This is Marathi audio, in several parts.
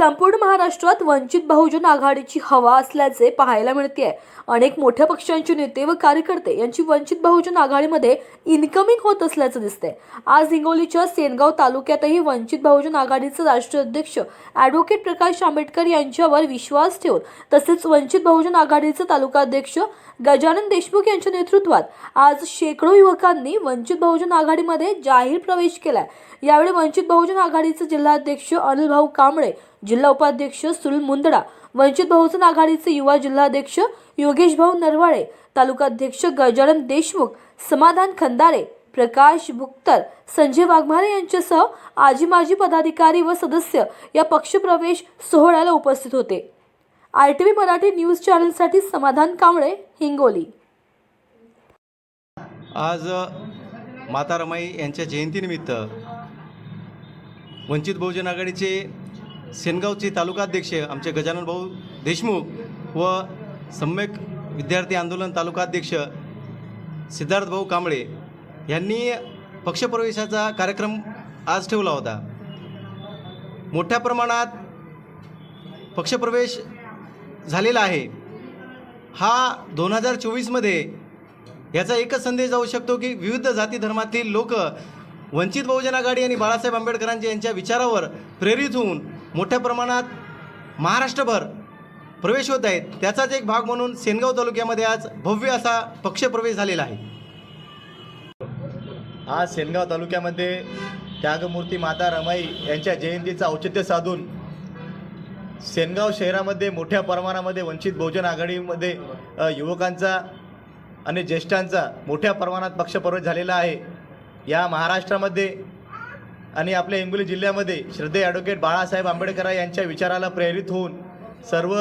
संपूर्ण महाराष्ट्रात वंचित बहुजन आघाडीची हवा असल्याचे पाहायला मिळते. अनेक मोठ्या पक्षांचे नेते व कार्यकर्ते यांची वंचित बहुजन आघाडीमध्ये इन्कमिंग होत असल्याचं दिसतंय. आज हिंगोलीच्या सेनगाव तालुक्यातही वंचित बहुजन आघाडीचे राष्ट्रीय अध्यक्ष ॲडव्होकेट प्रकाश आंबेडकर यांच्यावर विश्वास ठेवून तसेच वंचित बहुजन आघाडीचे तालुकाध्यक्ष गजानन देशमुख यांच्या नेतृत्वात आज शेकडो युवकांनी वंचित बहुजन आघाडीमध्ये जाहीर प्रवेश केलाय. यावेळी वंचित बहुजन आघाडीचे जिल्हाध्यक्ष अनिल भाऊ कांबळे जिल्हा उपाध्यक्ष सुल मुंदडा वंचित बहुजन आघाडीचे युवा जिल्हाध्यक्ष योगेश भाऊ नरवाळे तालुकाध्यक्ष गजानन देशमुख समाधान खंदारे प्रकाश भुक्तर संजय वाघमारे यांच्यासह आजी माजी पदाधिकारी व सदस्य या पक्षप्रवेश सोहळ्याला उपस्थित होते. I T V Marathi news चॅनलसाठी Samadhan Kamble Hingoli. आज माता रमाई यांच्या जयंतीनिमित्त वंचित बहुजन आघाडीचे सेनगावचे तालुकाध्यक्ष आमचे गजानन भाऊ देशमुख व सम्यक विद्यार्थी आंदोलन तालुकाध्यक्ष सिद्धार्थ भाऊ कांबळे यांनी पक्षप्रवेशाचा कार्यक्रम आज ठेवला होता. मोठ्या प्रमाणात पक्षप्रवेश झालेला आहे. हा दोन हजार चोवीसमध्ये याचा एकच संदेश जाऊ शकतो की विविध जाती धर्मातील लोक वंचित बहुजन आघाडी आणि बाळासाहेब आंबेडकरांच्या यांच्या विचारावर प्रेरित होऊन मोठ्या प्रमाणात महाराष्ट्रभर प्रवेश होत आहेत त्याचाच एक भाग म्हणून सेनगाव तालुक्यामध्ये आज भव्य असा पक्षप्रवेश झालेला आहे. आज सेनगाव तालुक्यामध्ये त्यागमूर्ती माता रमाई यांच्या जयंतीचं औचित्य साधून सेनगाव शहरामध्ये मोठ्या प्रमाणामध्ये वंचित बहुजन आघाडीमध्ये युवकांचा आणि ज्येष्ठांचा मोठ्या प्रमाणात पक्षप्रवेश झालेला आहे. या महाराष्ट्रामध्ये आणि आपल्या हिंगोली जिल्ह्यामध्ये श्रद्धे ॲडव्होकेट बाळासाहेब आंबेडकर यांच्या विचाराला प्रेरित होऊन सर्व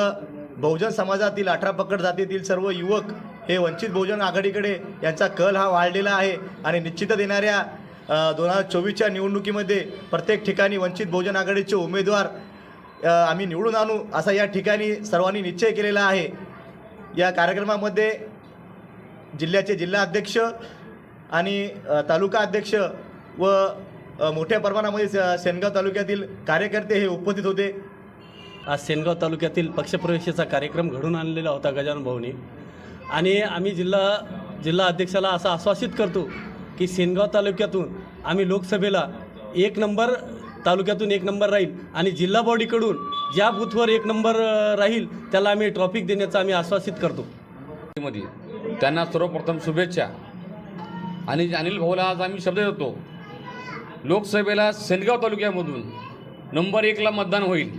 बहुजन समाजातील अठरा पकड जातीतील सर्व युवक हे वंचित बहुजन आघाडीकडे यांचा कल हा वाढलेला आहे. आणि निश्चितच येणाऱ्या दोन हजार चोवीसच्या निवडणुकीमध्ये प्रत्येक ठिकाणी वंचित बहुजन आघाडीचे उमेदवार आम्ही निवडून आणू असा या ठिकाणी सर्वांनी निश्चय केलेला आहे. या कार्यक्रमामध्ये जिल्ह्याचे जिल्हा अध्यक्ष आणि तालुका अध्यक्ष व मोठ्या प्रमाणामध्ये सेनगाव तालुक्यातील कार्यकर्ते हे उपस्थित होते. आज सेनगाव तालुक्यातील पक्षप्रवेशाचा कार्यक्रम घडून आणलेला होता गजानन भाऊनी. आणि आम्ही जिल्हा जिल्हा अध्यक्षाला असं आश्वासित करतो की सेनगाव तालुक्यातून आम्ही लोकसभेला एक नंबर तालुक्यातून एक नंबर राहील आणि जिल्हा बॉडीकडून ज्या बूथवर एक नंबर राहील त्याला आम्ही ट्रॉफिक देण्याचं आम्ही आश्वासित करतो. मध्ये त्यांना सर्वप्रथम शुभेच्छा. आणि अनिल भाऊला आज आम्ही शब्द देतो लोकसभेला सेनगाव तालुक्यामधून नंबर एकला मतदान होईल.